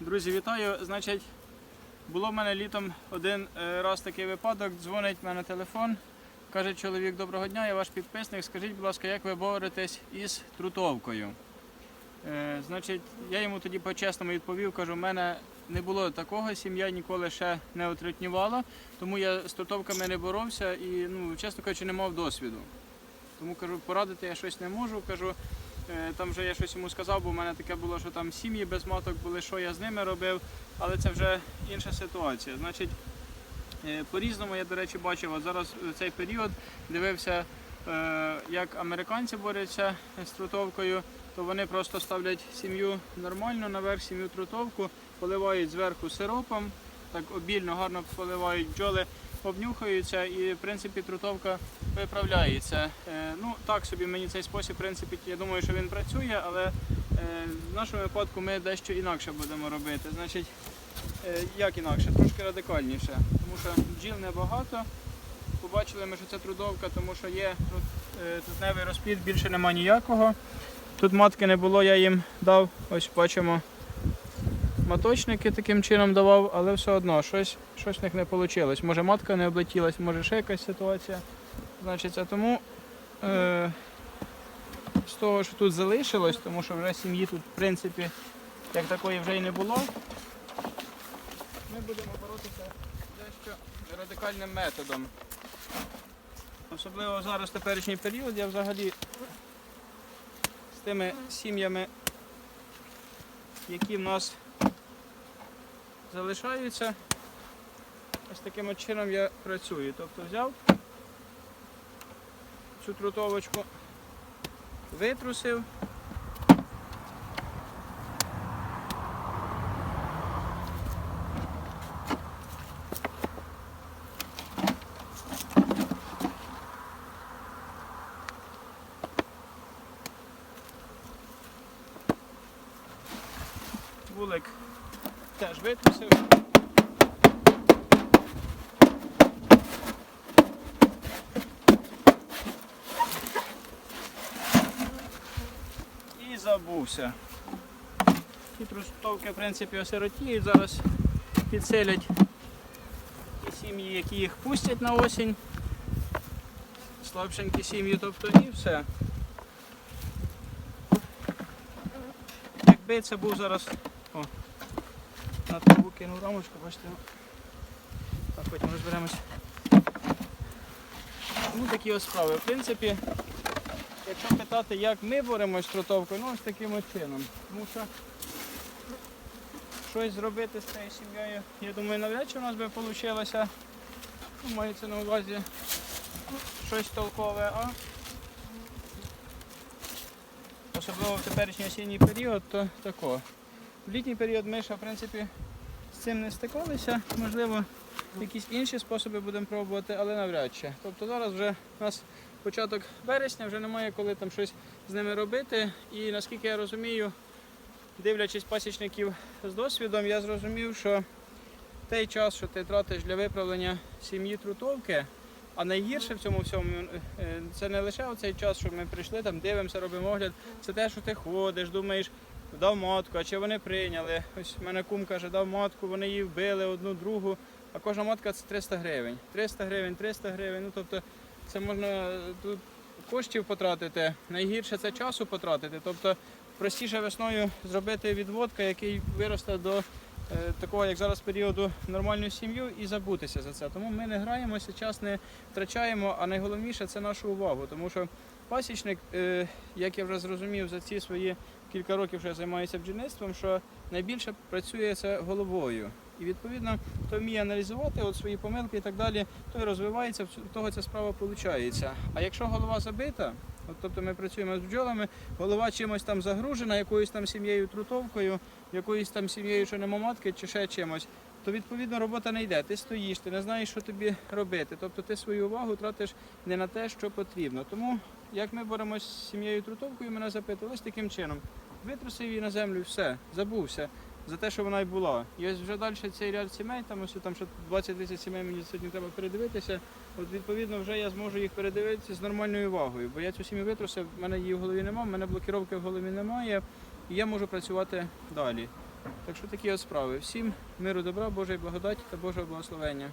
Друзі, вітаю. Значить, було в мене літом один е, раз такий випадок. Дзвонить в мене телефон. Каже чоловік, доброго дня, я ваш підписник. Скажіть, будь ласка, як ви боретесь із трутовкою? Е, значить, я йому тоді по-чесному відповів, кажу, в мене не було такого, сім'я ніколи ще не отрутнювала, тому я з трутовками не боровся і, ну, чесно кажучи, не мав досвіду. Тому кажу, порадити я щось не можу. Кажу, там вже я щось йому сказав, бо в мене таке було, що там сім'ї без маток були, що я з ними робив, але це вже інша ситуація. Значить, е, по-різному я, до речі, бачив, от зараз в цей період дивився, е, як американці борються з трутовкою, то вони просто ставлять сім'ю нормально, наверх сім'ю трутовку, поливають зверху сиропом, так обільно, гарно поливають бджоли, обнюхаються і в принципі трутовка виправляється. Е, Ну так собі мені цей спосіб, в принципі, я думаю, що він працює, але е, в нашому випадку ми дещо інакше будемо робити. Значить, е, як інакше, трошки радикальніше, тому що бджіл небагато. Побачили ми, що це трудовка, тому що є тут трутневий розплід, більше нема ніякого. Тут матки не було, я їм дав, ось бачимо, маточники таким чином давав, але все одно щось, щось в них не вийшло. Може матка не облетілась, може ще якась ситуація. Значить, а тому е, з того, що тут залишилось, тому що вже сім'ї тут, в принципі, як такої вже й не було, ми будемо боротися дещо радикальним методом. Особливо зараз в теперішній період я взагалі з тими сім'ями, які в нас залишаються, ось таким чином я працюю. Тобто взяв цю трутовочку, витрусив. Вулик теж витрусив. І забувся. Ті трустовки, в принципі, осиротіють, зараз підселять ті сім'ї, які їх пустять на осінь. Слабшенькі сім'ї, тобто і все. Якби це був зараз. О, на трубу кинув рамочку, бачите. Так, потім розберемось. Ну, такі ось справи. В принципі, якщо питати, як ми боремось з трутовкою, ну ось таким чином. Тому що щось зробити з цією сім'єю, я думаю, навряд чи у нас би вийшло. Ну, мається на увазі щось толкове, а особливо в теперішній осінній період, то тако. В літній період ми ще, в принципі, з цим не стикалися. Можливо, якісь інші способи будемо пробувати, але навряд чи. Тобто зараз вже у нас початок вересня, вже немає коли там щось з ними робити. І наскільки я розумію, дивлячись пасічників з досвідом, я зрозумів, що той час, що ти тратиш для виправлення сім'ї трутовки, а найгірше в цьому всьому е, це не лише цей час, що ми прийшли, там дивимося, робимо огляд, це те, що ти ходиш, думаєш, дав матку, а чи вони прийняли. Ось в мене кум каже, дав матку, вони її вбили одну, другу, а кожна матка це 300 гривень. 300 гривень, 300 гривень. Ну тобто це можна тут коштів потратити. Найгірше це часу потратити. Тобто простіше весною зробити відводка, який виросте до е, такого, як зараз періоду, нормальну сім'ю і забутися за це. Тому ми не граємося, час не втрачаємо, а найголовніше це нашу увагу. Тому що пасічник, е, як я вже зрозумів за ці свої кілька років, я займаюся бджільництвом, що найбільше працює це головою. І відповідно, хто вміє аналізувати от свої помилки і так далі, той розвивається, в того ця справа виходить. А якщо голова забита, от, тобто ми працюємо з бджолами, голова чимось там загружена, якоюсь там сім'єю трутовкою, якоюсь там сім'єю, що нема матки, чи ще чимось, то відповідно робота не йде. Ти стоїш, ти не знаєш, що тобі робити. Тобто ти свою увагу тратиш не на те, що потрібно. Тому як ми боремося з сім'єю Трутовкою, мене запитували ось таким чином. Витрусив її на землю, все, забувся за те, що вона й була. І ось вже далі цей ряд сімей, там ось там ще 20-30 сімей мені сьогодні треба передивитися. От відповідно вже я зможу їх передивитися з нормальною вагою, бо я цю сім'ю витрусив, в мене її в голові немає, в мене блокіровки в голові немає, і я можу працювати далі. Так що такі от справи. Всім миру, добра, Божої благодаті та Божого благословення.